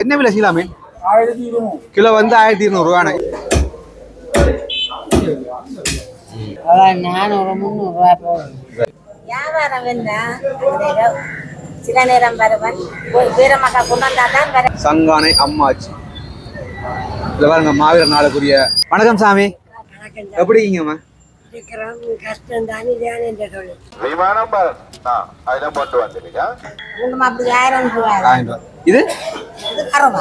என்ன விலை சீலா மீன் கிலோ வந்து ஆயிரத்தி இருநூறுவாண்ணே நானூறு முந்நூறுரூவா போகும் வியாபாரம் வேண்டா சில நேரம் வருவன். போய் வீரமக்கா கொண்டு வந்தா தான் வர சங்கானை அம்மாச்சி. இதில் பாருங்க மாவீரர் நாளுக்குரிய வணக்கம் சாமி. எப்படி இருக்கீங்கம்மா விமானம் ஆ அதில் போட்டு வந்துடுங்க ஒன்றும் அப்படி ஆயிரம் ரூபாய். இது? கரவா.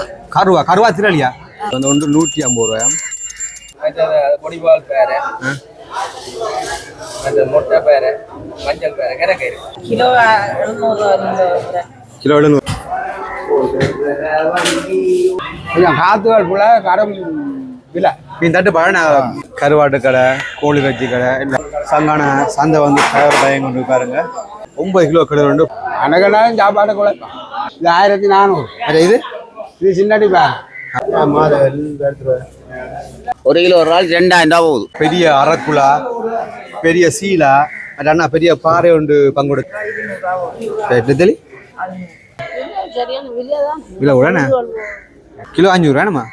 கருவா திரளியா வந்து ஒன்று நூற்றி ஐம்பது ரூபாயா பொடிபால் பேரை. அந்த முட்டை பேரை மஞ்சள் பேரை கிடக்கயிறு கிலோ கிலோ எழுநூறு. காத்துகள் போல கடும் விலை. மீன் தட்டுப்பாடு நான் கருவாட்டு கடை கோழி கட்சி கடை இல்லை சங்கான சந்தை வந்து தயார் பயம் கொண்டு பாருங்க ஒன்பது கிலோ கிலோ ரெண்டு. அனகனாலும் சாப்பாடு குழப்பம். இது ஆயிரத்தி நானூறு. இது? இது சின்னடி ஒரு கிலோ ஒரு நாள் ரெண்டாயிரம் ரூபா போகுது. பெரிய அரக்குலா பெரிய சீலா அது அண்ணா பெரிய பாறை ஒன்று பங்கொடு. தெளி விலை தான் விலை உடனே கிலோ அஞ்சூறு வேணுமா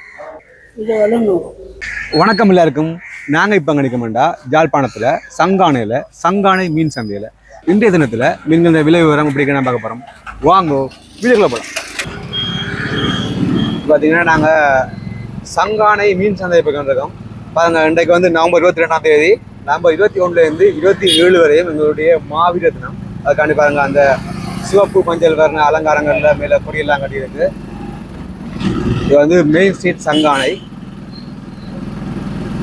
வணக்கம் எல்லாருக்கும். நாங்கள் இப்போ கணிக்க மாட்டா ஜாழ்ப்பாணத்தில் சங்கானையில் சங்கானை மீன் சந்தையில். இன்றைய தினத்தில் மீன்கள் விலை விவரம் இப்படி நான் பார்க்க போகிறோம் வாங்கோ வீடுகளை போகலாம் பார்த்தீங்கன்னா நாங்கள் சங்கானை மீன் சந்தையை பக்கம் இருக்கோம் பாருங்கள் இன்றைக்கு வந்து நவம்பர் இருபத்தி ரெண்டாம் தேதி நவம்பர் இருபத்தி ஒன்றுலேருந்து இருபத்தி ஏழு வரையும் எங்களுடைய மாவீர தினம். அதுக்காண்டி பாருங்கள் அந்த சிவப்பு மஞ்சள் வர்ண அலங்காரங்களில் மேலே கொடியெல்லாம் கட்டியிருக்கு. இது வந்து மெயின் ஸ்ட்ரீட் சங்கானை.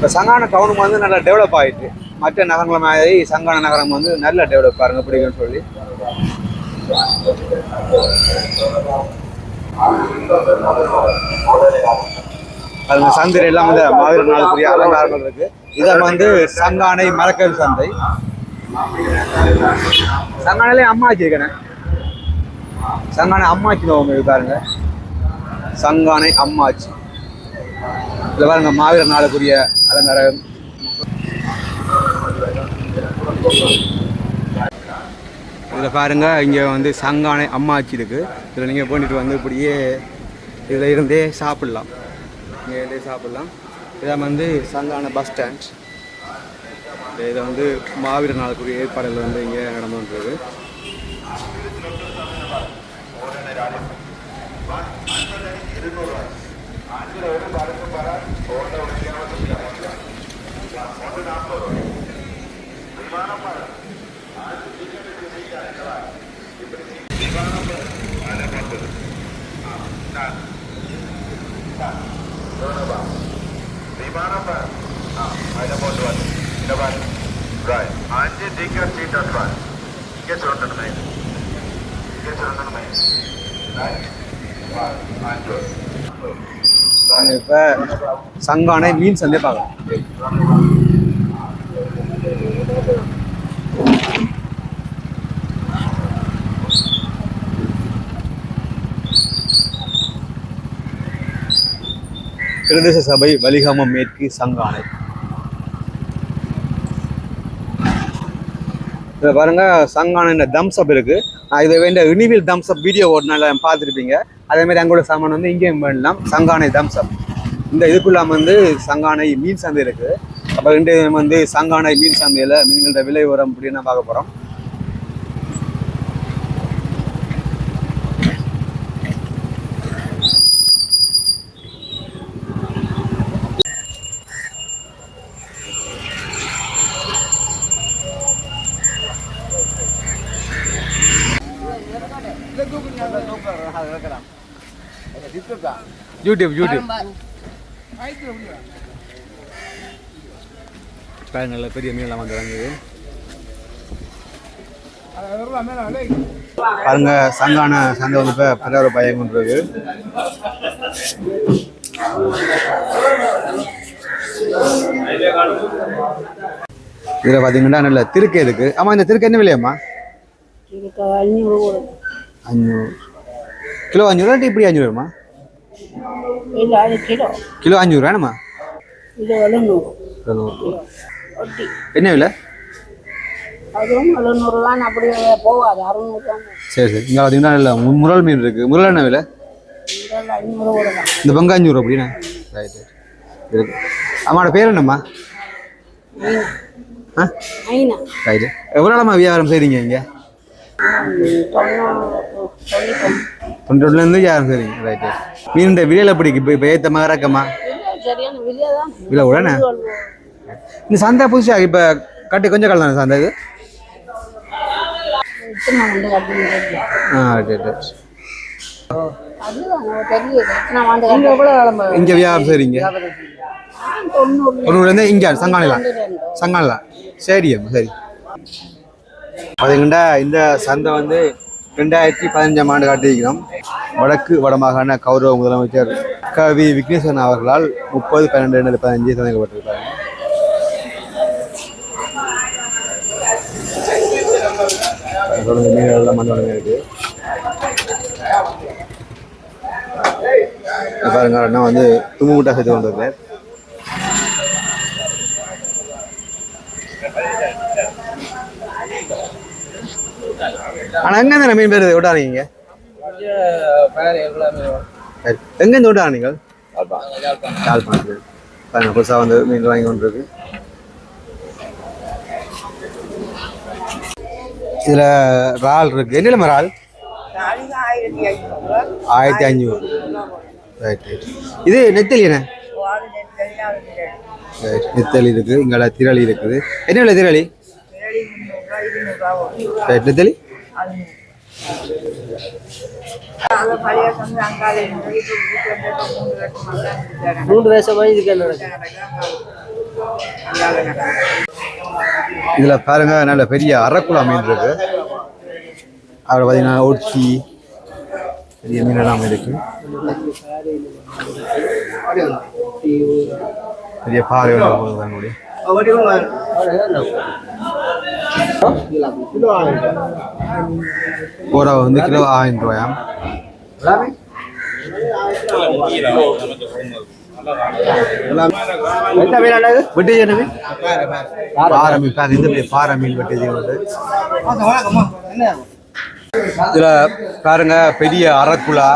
இப்போ சங்கான டவுனும் வந்து நல்லா டெவலப் ஆயிட்டு. மற்ற நகரங்கள மாதிரி சங்கான நகரம் வந்து நல்ல டெவலப் பாருங்க பிடிக்கும்னு சொல்லி. அதுங்க சந்தை எல்லாம் வந்து மாவீர நாளுக்குரிய அலங்காரங்கள் இருக்கு. இதை வந்து சங்கானை மரக்கல் சந்தை. சங்கானையிலே அம்மாச்சி இருக்கேன். சங்கானை அம்மாச்சி நோக்கம் இருக்காருங்க சங்கானை அம்மாச்சி. இதில் பாருங்க மாவீர நாளுக்குரிய அலங்காரம். இதில் பாருங்க இங்கே வந்து சங்கானை அம்மாச்சி இருக்கு. இதில் நீங்கள் போயிட்டு வந்து இப்படியே இதில் இருந்தே சாப்பிட்லாம். இங்கே இருந்தே சாப்பிட்லாம். இதான் வந்து சங்கான பஸ் ஸ்டாண்ட் இதை வந்து மாவீர நாளுக்குரிய ஏற்பாடுகள் வந்து இங்கே நடந்துருக்கு இருநூறு ஆ அதில் போட்டு வந்து இந்த பாரு ரைட் அஞ்சு டிக்கெட் சீட் அட்வான்ஸ் இங்கே இப்போ சங்கானை மீன் சந்தை பார்க்கலாம் பிரதேச சபை வலிகாமம் மேற்கு சங்கானை இதில் பாருங்க சங்கான தம்ஸ் அப் இருக்கு. நான் இதை வேண்டிய இனிவில் தம்ஸ் அப் வீடியோ ஓடினால பார்த்துருப்பீங்க. அதே மாதிரி அங்கோட சாமான் வந்து இங்கேயும் பண்ணலாம் சங்கானை தம்ஸ் அப் இந்த இதுக்குள்ளாம வந்து சங்கானை மீன் சந்தை இருக்கு அப்போ ரெண்டு வந்து சங்கானை மீன் சந்தையில் மீன்களோட விலை உரம் அப்படின்னு பார்க்க போகிறோம் யூடியூப் யூடியூப் பாருங்கள்ல பெரிய மீன்லாம் வந்து வாங்குது. பாருங்க சங்கான சந்தை வந்து இப்போ பயம் கொண்டிருக்கு இதில் பார்த்தீங்கன்னா நல்ல திருக்கை இருக்கு. ஆமாம் இந்த திருக்கை என்ன விலையாம்மா? இதுக்கு அஞ்சூறு கிலோ அஞ்சூறு இப்படி அஞ்சூறு இல்லை அது கிலோ. கிலோ அஞ்சூறு வேணுமா? இது எழுநூறு. எழுநூறு ஒட்டி என்ன விலை? அதுவும் எழுநூறு தான் அப்படியே போகாது சரி சரி. இங்கே பார்த்தீங்கன்னா முரல் மீன் இருக்குது முரல் என்ன விலை? இந்த பங்கு அஞ்சூறு அப்படின்னா ரைட் இருக்கு. அம்மாவோட பேர் என்னம்மா? ஆ? ரைட்டு எவ்வளோ வியாபாரம் செய்கிறீங்க இங்கே? தொண்ணூறுலேருந்து யாரும் சரி? ரைட்டு மீன் விலையில் எப்படி இப்போ இப்போ ஏற்ற மாதிரி இருக்கம்மா? இல்லை விலை உடனே? இந்த சந்தை புதுசாக இப்போ கட்டி கொஞ்சம் காலம் தானே சந்தை இது? ஆ ரைட் ரைட் அதுதான் இங்கே வியாபாரம் செய்கிறீங்க தொண்ணூறுலேருந்து இங்கே சங்கானிலாம் சங்கானிலாம் சரி அம்மா சரி. பார்த்தீங்கன்னா இந்த சந்தை வந்து ரெண்டாயிரத்தி பதினஞ்சாம் ஆண்டு காட்டியிருக்கிறோம். வடக்கு வடமாகாண கௌரவ முதலமைச்சர் கவி விக்னேஸ்வரன் அவர்களால் முப்பது பன்னெண்டு ரெண்டாயிரத்தி பதினஞ்சு தொடங்கப்பட்டிருக்காங்க தொடர்ந்து மீனெல்லாம் இருக்கு. பாருங்க அண்ணா வந்து தும்மு முட்டா சேர்த்து கொண்டு ஆனால் ஆனா எங்க மீன் பேர் விட்டாதீங்க பேர் எல்லாமே எங்க இருந்து விட்டாங்க நீங்கள்? யாழ்ப்பாணத்தில். பாருங்க புதுசா வந்து மீன் வாங்கி கொண்டிருக்கு. இதில் இதுல இறால் இருக்கு. என்ன இறால்? ஆயிரத்தி ஐநூறு. ரைட் ரைட் இது நெத்தலி என்ன? ரைட் நெத்தலி இருக்கு. இங்கே திரளி இருக்குது. என்ன விலை திரளி? ரைட் நெத்தலி? மூன்று வருஷமா இதுக்கு இதுல பாருங்க நல்ல பெரிய அரக்குலா மீன் இருக்கு அதில் பார்த்தீங்கன்னா ஒட்சி பெரிய மீன் எல்லாம் இருக்கு பெரிய பாறை போகுது ஒரு வந்து கிலோ ஆயிரம் வெட்டி என்ன மீன் பாறை மீன். பாருங்க இந்த பாறை மீன் வெட்டி வந்து இதுல பாருங்க பெரிய அரக்குலா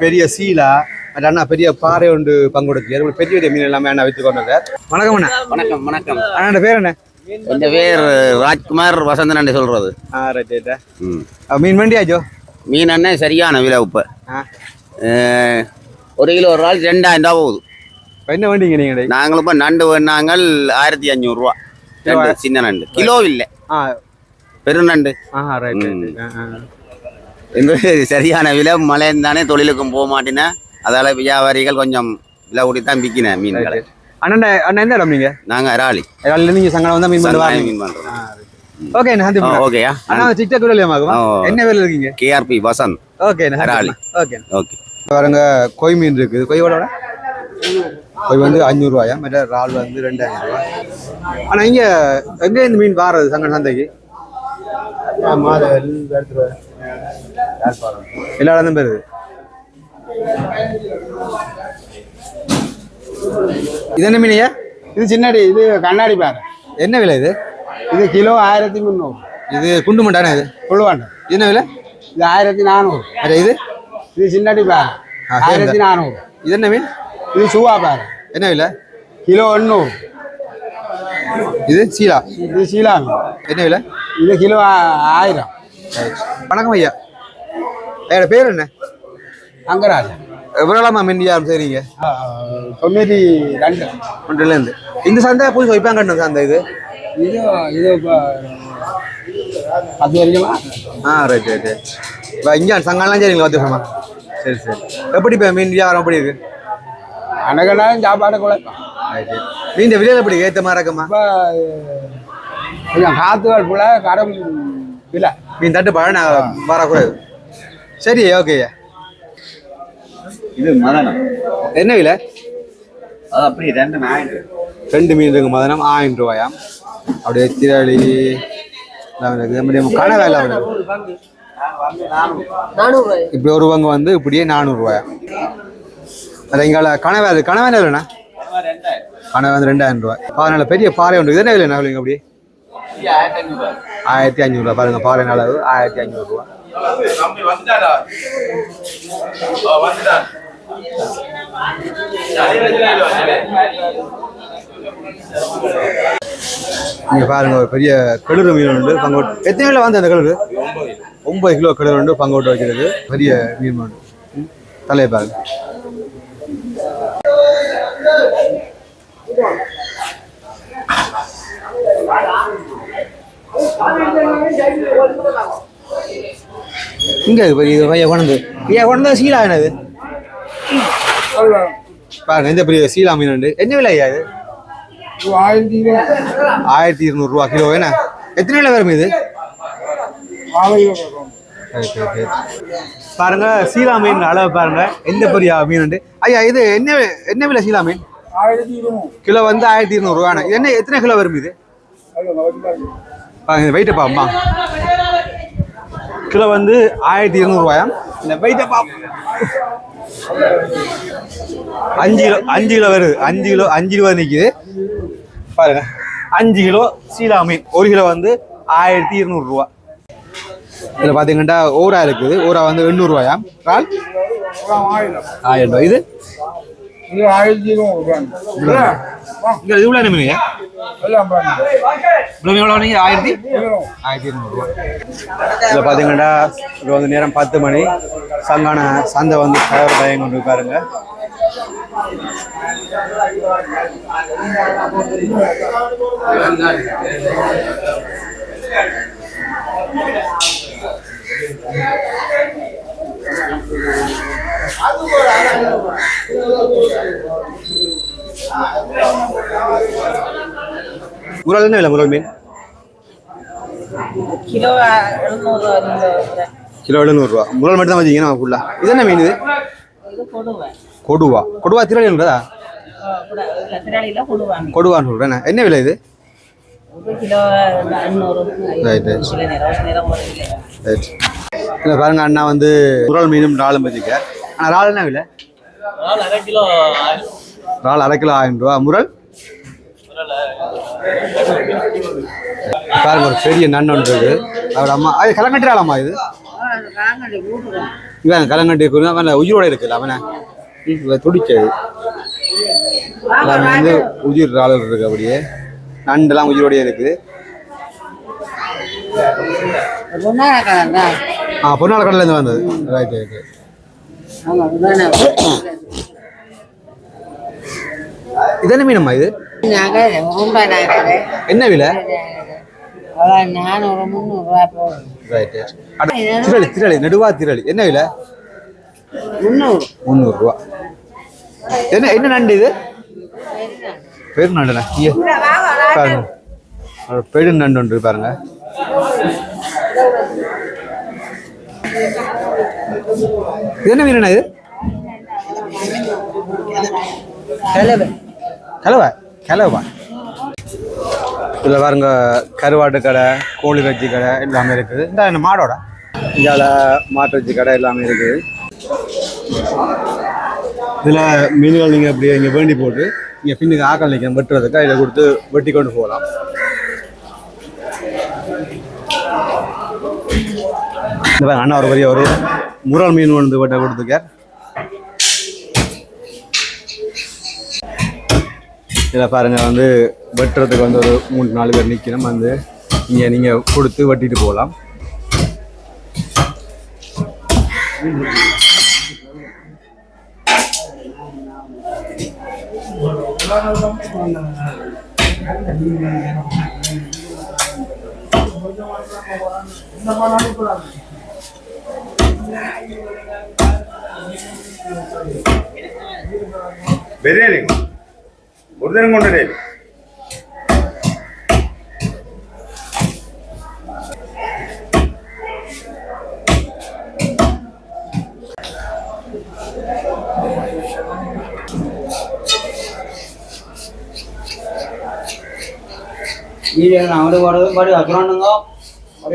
பெரிய சீலா அது அண்ணா பெரிய பாறை ஒன்று பங்கெடுக்கு பெரிய பெரிய மீன் எல்லாமே அண்ணா வைத்து கொண்டு வந்தார். வணக்கம் அண்ணா. வணக்கம் வணக்கம். அண்ணா பேர் என்ன? என் பேர் ராஜ்குமார் வசந்தன் என்று சொல்றது. ஆ ரைட் ரைட்டா. ம். மீன் வண்டியாச்சோ மீன் அண்ணன் சரியான விலை இப்போ ஆ. ஒரு கிலோ ஒரு ஆள் ரெண்டாயிரம் ரூபா போகுது. என்ன வண்டிங்க நீங்க நாங்களும் இப்போ நண்டு வேணாங்கள் ஆயிரத்தி அஞ்சூறுரூவா ரெண்டு சின்ன நண்டு. கிலோ இல்லை. ஆ. பெருநண்டு ஆ ரைட் ம். ரைட். இந்த சரியான விலை. மழை தானே தொழிலுக்கும் போக மாட்டேன்னா அதால வியாபாரிகள் கொஞ்சம் விலை கூட்டி தான் விற்கினேன் மீன்களை. அண்ணா அண்ணா எந்த இடம் நீங்க? நாங்க அராளி அதில் நீங்க சங்கடம் வந்தா மீன் பண்ணி சங்காயம் வாங்க. மீன் பண்றோம் ஓகே நான் ஓகேயா அண்ணா டிக்டாக் வீடியோ ஆகுமா? ஆ. என்ன வேலை இருக்கீங்க? கேஆர்பி வசந்த். ஓகே அராளி. ஓகே. ஓகே பாருங்க கொய் மீன் இருக்குது. கொய்யோட கொய் வந்து அஞ்சூறுவாயா மற்ற இறால் வந்து ரெண்டாயிரம் ரூபாய் ஆனால் இங்கே எங்கே இந்த மீன் வாரது சங்க சந்தைக்கு? எல்லா இடமும் பெறுது இது என்ன மீனையா இது சின்னடி இது கண்ணாடி பாரு. என்ன விலை இது? இது கிலோ ஆயிரத்தி முந்நூறு. இது குண்டு மண்டானே இது? இது என்ன விலை? இது ஆயிரத்தி நானூறு. அட இது? இது சின்னடி பாரு. ஆயிரத்தி நானூறு. இது என்ன மீன்? இது சுவா பாரு. என்ன விலை? கிலோ எண்ணூறு. இது சீலா? இது சீலா. என்ன விலை? இது கிலோ ஆயிரம். வணக்கம் ஐயா. ஐயோட பேர் என்ன? அங்கராஜா எவ்வளோலாமா மீன் வியாபாரம் செய்றீங்க தொண்ணூற்றி ரெண்டு. ஒன்றிலேருந்து இந்த சந்தை புதுசு வைப்பாங்க சந்தை இது? இது இது இப்போ பத்து வரைக்குமா ஆ ரைட் ரைட் ரைட் இப்போ இங்கே சங்கம்லாம் சரிங்களா பத்து வருஷமா சரி சரி. எப்படி இப்போ மீன் வியாபாரம் எப்படி இருக்கு? அனகனாலும் சாப்பாடு குழப்பம் ரைட் மீன் விலையில் எப்படி ஏற்ற மாதிரி இருக்குமா? இப்போ கொஞ்சம் காத்துகள் போல கடும் விலை. மீன் தட்டுப்பாடு நான் வரக்கூடாது. சரி ஓகே இது மதனம். என்ன விலை? அப்படி ரெண்டு ரெண்டு மீன் இருக்கு மதனம் ஆயிரம் ரூபாயாம் அப்படியே திரளி கனவை. இப்படி ஒரு பங்கு வந்து இப்படியே நானூறுரூவாயா அது எங்கால கனவை அது கனவை என்ன விலைண்ணா கனவை வந்து ரெண்டாயிரம் ரூபாய். பாருங்க பெரிய பாறை உண்டு இது என்ன விலை என்ன அப்படியே ஆயிரத்தி ஐநூறுரூவா பாருங்க பாறை அளவு ஆயிரத்தி வந்துட்டான் இங்க பாருங்க ஒரு பெரிய கெடுறு மீன் உண்டு பங்கோட்டு. எத்தனை கிலோ வந்து அந்த கெடுறு ஒன்பது கிலோ கெடுறு உண்டு பங்கோட்டு வைக்கிறது. பெரிய மீன் உண்டு. தலையை பாருங்க. இங்கே இருக்கு பெரிய பைய கொண்டு ஐயா கொண்டு சீலா என்னது? பாருங்க. இந்த பெரிய சீலா மீன் உண்டு. என்ன விலை ஐயா இது? ஆயிரத்தி இருநூறுவா கிலோ என்ன? எத்தனை கிலோ வரும் இது? பாருங்க சீலா மீன் அளவு பாருங்க. எந்த பெரிய மீன் உண்டு. ஐயா இது என்ன என்ன விலை சீலா மீன்? கிலோ வந்து ஆயிரத்தி இருநூறுவா என்ன? எத்தனை கிலோ வரும் இது? பாருங்க வெயிட்டை பாப்பா கிலோ வந்து ஆயிரத்தி இருநூறுவாயா இந்த வெயிட்டை பாப்பா அஞ்சு கிலோ அஞ்சு கிலோ வருது. அஞ்சு கிலோ அஞ்சு கிலோ நிற்கிது பாருங்க. அஞ்சு கிலோ சீலா மீன் ஒரு கிலோ வந்து ஆயிரத்தி இருநூறுரூவா இதில் பார்த்தீங்கன்னா ஓரா இருக்குது. ஓரா வந்து எண்ணூறுரூவாயா இறால் ஆயிரம் ஆயிரம் ரூபாய். இது? இது ஆயிரத்தி இங்கே இவ்வளோ எல்லாம் இவ்வளோ எவ்வளோ நீங்கள் ஆயிரத்தி? ஆயிரத்தி இருநூறுவா இதில் பார்த்தீங்கன்னா இப்போ வந்து நேரம் பத்து மணி. சங்கான சந்தை வந்து தயார் பயம் கொண்டு பாருங்க முரல் என்ன விலை முரல் மீன் கிலோ கிலோ எழுநூறுவா முரல் மட்டும் தான் வச்சிங்கன்னா ஃபுல்லாக இது என்ன மீன் இது கொடுவா கொடுவா திரளின்றதா கொடுவான்னு சொல்கிறேன் என்ன விலை இது இல்லை பாருங்க அண்ணா வந்து முரல் மீனும் இறாலும் வச்சுக்க ஆனால் இறால் என்ன விலை இறால் அரை கிலோ ஆயிரம் ரூபா முரல் பாருங்க ஒரு பெரிய நண்டு ஒன்று இருக்கு. அவர் அம்மா அது கலங்கட்டி இறாலம்மா இது இவன் கலங்கட்டி அவன் உயிரோட இருக்குல்ல அவனை. துடிச்சது. எல்லாமே வந்து உயிர் இறால் இருக்கு அப்படியே. நண்டெல்லாம் உயிரோடயே இருக்குது ஆ பொன்னால கடலேருந்து வந்தது. ரைட் ரைட் இது என்ன மீனம்மா இது? என்ன விலை? திரளி திரளி நெடுவா திரளி என்ன விலை? முந்நூறு. முந்நூறுரூவா என்ன என்ன நண்டு இது? பெரு நண்டுண்ணா. பாருங்க. பெரு நண்டு ஒன்று பாருங்க. இது என்ன மீனண்ணா இது? கிளவா கிளவா இதில் பாருங்க கருவாட்டு கடை கோழி கட்சி கடை எல்லாமே இருக்குது. இந்த என்ன மாடோட? இந்தியாவில் மாட்டு வச்சு கடை எல்லாமே இருக்குது இதில் மீன்கள் நீங்கள் அப்படியே இங்கே வேண்டி போட்டு இங்கே பின்னுக்கு ஆக்கள் நிற்க வெட்டுறதுக்கு இதை கொடுத்து வெட்டி கொண்டு போகலாம். இந்த அண்ணா ஒரு பெரிய ஒரு முரல் மீன் வந்து வெட்ட கொடுத்துருக்கார். இதில் பாருங்கள் வந்து வெட்டுறதுக்கு வந்து ஒரு மூணு நாலு பேர் நிற்கணும் வந்து இங்கே நீங்கள் கொடுத்து வெட்டிட்டு போகலாம். பிரியாணி ഒരു നേരം കൊണ്ടുവരേ ഈ നമ്മുടെ പാട് പാട് അഗ്രൗണ്ട് ഉണ്ടോ?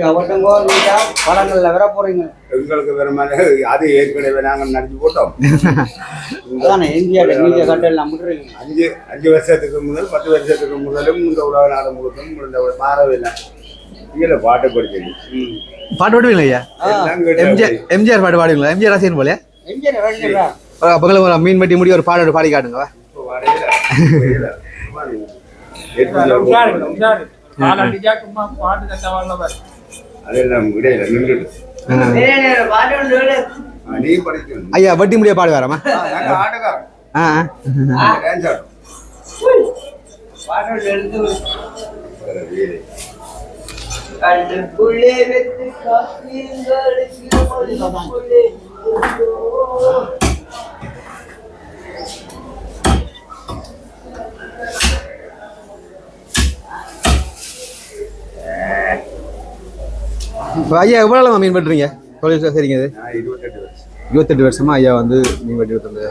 அவட்டங்கோ நீட்டா படங்களில் வர போறீங்க எங்களுக்கு வேற அது ஏற்கனவே நாங்கள் நடத்தி போட்டோம். அதானே இந்தியாவில் நம்பிட்டுருக்கீங்க அஞ்சு அஞ்சு வருஷத்துக்கு முதல் பத்து வருஷத்துக்கு முதலும் இந்த உலக நாடு முழுக்கும் இந்த மாறவில்லை இதில் பாட்டு படிச்சது பாட்டு பாடுவீங்களா ஐயா? எம்ஜிஆர் எம்ஜிஆர் பாட்டு பாடுவீங்களா? எம்ஜிஆர் ரசிகன் ஒரு மீன் வெட்டி முடி ஒரு பாடு பாடி காட்டுங்க வா. அதெல்லாம் இடையில நின்று ஆ. பாட்டு ஒன்று சொல்லு. நீ படிக்கணும் ஐயா வெட்டி முடிய பாடு வராமா நாங்க ஆட்டக்காரன் ஆ ஆ. டான்ஸ் ஆடும் பாட்டு ஒன்று எடுத்து வேற வேலை. கண்ணுக்குள்ளே வெத்து காத்தீங்களுக்கு ஐயா எவ்வளோ மீன் வெட்டுறீங்க? தொழில் சரிங்க. இது இருபத்தெட்டு வருஷம். இருபத்தெட்டு வருஷமா ஐயா வந்து மீன் வெட்டி வந்து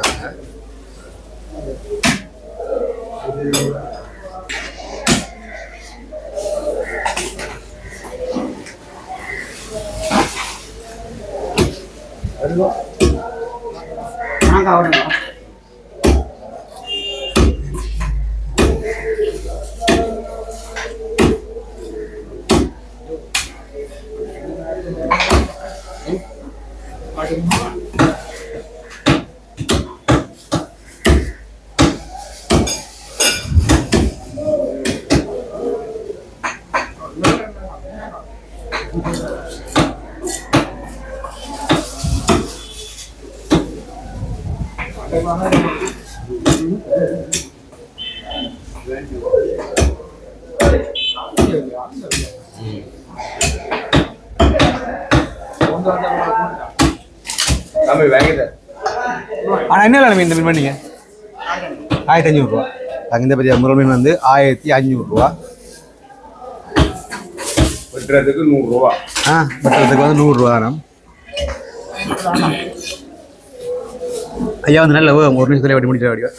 நாங்க தம்பி வாங்கிட்டேன் ஆனால் என்ன விலை மீன் இந்த மீன் பண்ணீங்க ஆயிரத்தி அஞ்சூறுரூவா அங்கே இந்த பெரிய முருள் மீன் வந்து ஆயிரத்தி அஞ்சூறுரூவா வெட்டுறதுக்கு நூறுரூவா. ஆ வெட்டுறதுக்கு வந்து நூறுரூவா தானே ஐயா வந்து நல்ல ஒரு நிமிஷத்துல வெட்டி முடிச்சிட வடிவா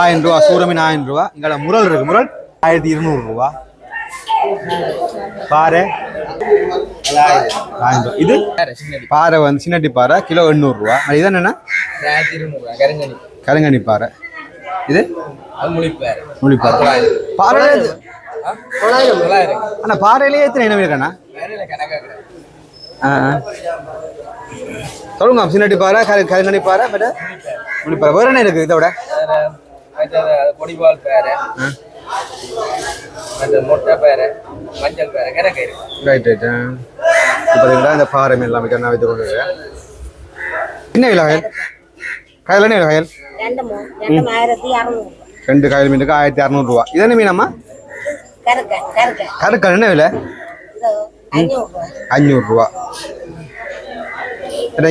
ஆயிரம் ரூபா சூரமீன் ஆயிரம் ரூபா. இங்கே முரல் இருக்கு முரல். ஆயிரத்தி இருநூறு ரூபா. பாறை. இது பாறை வந்து சின்னட்டி பாறை கிலோ எண்ணூறு ரூபா. அது இது என்னன்னா கருங்கனி பாறை. இது? முழிப்பாறை பாறை அண்ணா பாறையிலேயே எத்தனை இனம் இருக்கண்ணா ஆ. சொல்லுங்க சின்னட்டி பாறை கரு கருங்கனி பாறை பட் முழிப்பாறை வேற என்ன இருக்குது இதோட பொடிபால் அந்த மொட்டை பேரை மஞ்சள் பேரை கிடக்கு இருக்கு. ரைட் ரைட் இப்போ பார்த்தீங்கன்னா இந்த பாறை மீன் எல்லாம் நான் வைத்து கொண்டு. என்ன விலை காயல் காயல் என்ன விலை காயல் ரெண்டு காயல் மீனுக்கு ஆயிரத்தி அறநூறுவா. இது என்ன மீனம்மா? கருக்க கருக்க. கருக்கல் என்ன விலை? அஞ்சூறுரூவா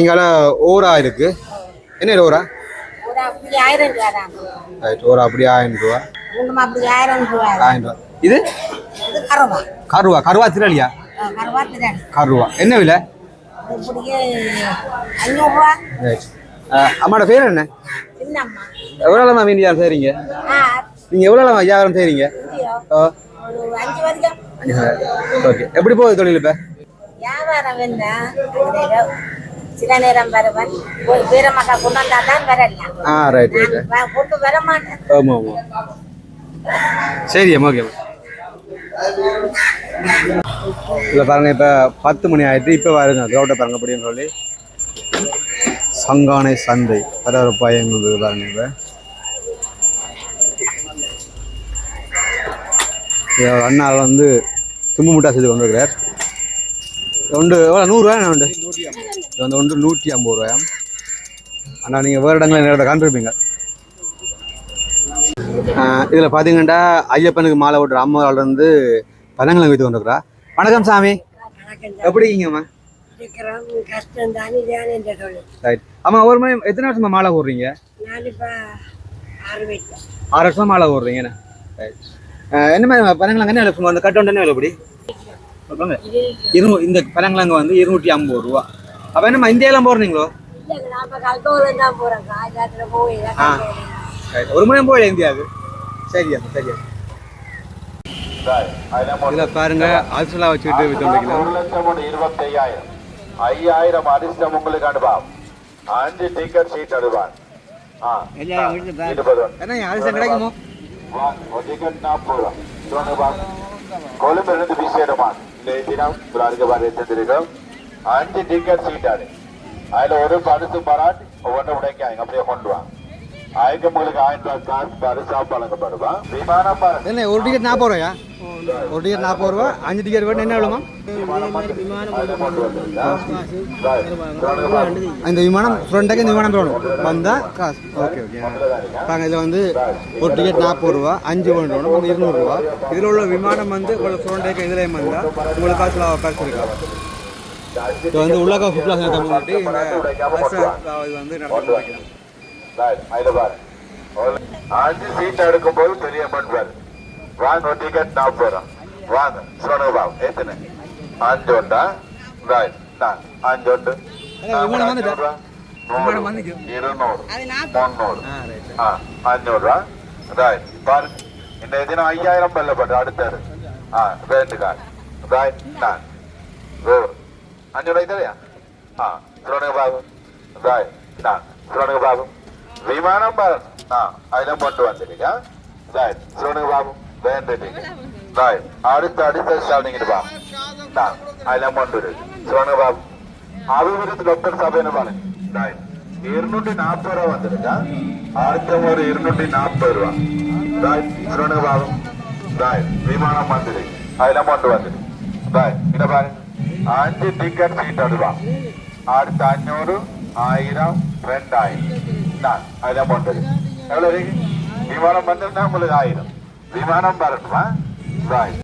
இங்கால ஓரா இருக்கு. என்ன இது ஓரா? ஓரா அப்படி ஆயிரம் ரூபா. ஆயிரம் இது? கருவா. கருவா. திரளியா? கருவா என்ன விலை? அம்மாவோட பேர் என்ன? எவ்வளோமா மீன் வியாபாரம் செய்கிறீங்க நீங்கள் எவ்வளோ வியாபாரம் செய்கிறீங்க ஓ ஓகே எப்படி போகுது தொழில் இப்போ? வியாபாரம் சில நேரம் வருவன். வீரமாக்கா கொண்டு வந்தா தான் வரலாம். ஆ ரைட் ரைட் கொண்டு வர மாட்டேன் ஆமாம் ஆமாம் சரி அம்மா ஓகே இல்லை பாருங்க இப்போ பத்து மணி ஆகிட்டு இப்போ வருங்க கிரௌண்டை பாருங்க அப்படின்னு சொல்லி. சங்கானை சந்தை பரபரப்பாக எங்களுக்கு பாருங்க இப்போ. இது அண்ணா வந்து தும்பு முட்டா செய்து கொண்டு இருக்கிறார் ஒன்று எவ்வளோ நூறுரூவா என்ன உண்டு இது வந்து ஒன்று நூற்றி ஐம்பது ரூபாயாம் அண்ணா நீங்கள் வேறு இடங்களில் நேரத்தை காண்டிருப்பீங்க. இதில் பார்த்தீங்கன்னா ஐயப்பனுக்கு மாலை ஓட்டுற அம்மாவால் வந்து பதங்களை வைத்து கொண்டிருக்கிறா. வணக்கம் சாமி. எப்படி இருக்கீங்கம்மா அம்மா? ஒரு மணி எத்தனை வருஷமா மாலை ஓடுறீங்க ஆறு வருஷமா மாலை ஓடுறீங்க என்ன? மாதிரி பனங்கிழங்கு என்ன விலை அந்த கட்டவுண்ட் என்ன விலை எப்படி இரு இந்த பனங்கிழங்கு வந்து இருநூற்றி ஐம்பது ரூபா. அப்போ என்னம்மா இந்தியாலாம் போடுறீங்களோ. ஒரு மணி போயில இந்தியாவுக்கு? சரியா சரியா. இதில் பாருங்க அரிசலா வச்சுக்கிட்டு வித்தோம் ஒரு லட்சம் ஒன்று இருபத்தி ஐயாயிரம் ஐயாயிரம் அதிர்ஷ்டம் உங்களுக்கு அனுபவம். அஞ்சு டிக்கெட் சீட் அனுபவம். கிடைக்குமோ? டிக்கெட் நாற்பது. ரூபா கொழும்பிலிருந்து விசேடமான இந்த தினம் அறிக்கை செஞ்சிருக்கோம் அஞ்சு டிக்கெட் சீட்டாடு அதுல ஒரு பரிசு பாராட்டி ஒவ்வொன்றும் உடைக்காங்க அப்படியே கொண்டு வாங்க அதுக்கு ஆயிரம் ரூபாய் காசு பரிசா வழங்கப்படுவா விமானம் என்ன ஒரு டிக்கெட் நாற்பது ரூபாயா? ஒரு டிக்கெட் நாற்பது ரூபா. அஞ்சு டிக்கெட் வேணும் என்ன எவ்வளோமா இந்த விமானம் ஃப்ரெண்டாக இந்த விமானம் போகணும் வந்தால் காசு. ஓகே ஓகே நாங்கள் இதில் வந்து ஒரு டிக்கெட் நாற்பது ரூபா அஞ்சு ஒன்று வேணும் வந்து இருநூறுவா இதில் உள்ள விமானம் வந்து உங்களுக்கு ஃப்ரெண்டாக இதுலேயும் வந்தால் உங்களுக்கு காசுல காசு இருக்கா இது வந்து உள்ளக்கா சுற்றுலா சங்கத்தை முன்னாடி இந்த அரசு இது வந்து நடத்தி ஒரு- அஞ்சு சீட் எடுக்கும் போது பெரிய அமௌண்ட் பாரு வாங்க ஒரு டிக்கெட் நாற்பது ரூபா வாங்க சொல்லுங்க பாபு எத்தனை? அஞ்சு உண்டா? ரைட் நான் அஞ்சு உண்டு? நூறு. இருநூறு. முந்நூறு. ஆ ரைட் ஆ அஞ்சூறு ரூபா ரைட் பாருங்க. இந்த தினம் ஐயாயிரம் வெல்லப்பட்டு அடுத்தது. ஆ ரெண்டு கார்டு ரைட் நான். ஓ அஞ்சூறு ஐதரையா ஆ சொல்லுங்க பாபு ரைட் நான். சொல்லுங்க பாபு விமானம் பாருங்க ஆ அதில் கொண்டு வந்துருக்கா ரைட் சொல்லுங்க பாபு வேண்டுட்டு ரைட் அடுத்த அடுத்த ஸ்டார்டிங் பாபு நான் அதில் கொண்டு இருக்கு சொல்லுங்க பாபு அபிவிருத்தி டாக்டர் சபைன்னு பாருங்க ரைட் இருநூற்றி நாற்பது ரூபா வந்திருக்கா அடுத்த ஒரு இருநூற்றி நாற்பது ரூபா ரைட் சொல்லுங்க பாபு ரைட் விமானம் வந்துரு அதுல கொண்டு வந்துரு ரைட் இத பாருங்க ஆயிரம் ரெண்டாயிரம். நான் அதுதான் போன்றது எவ்வளவு இருக்கு? விமானம் வந்திருந்தா உங்களுக்கு ஆயிரம். விமானம் வரட்டுமா? ரைட்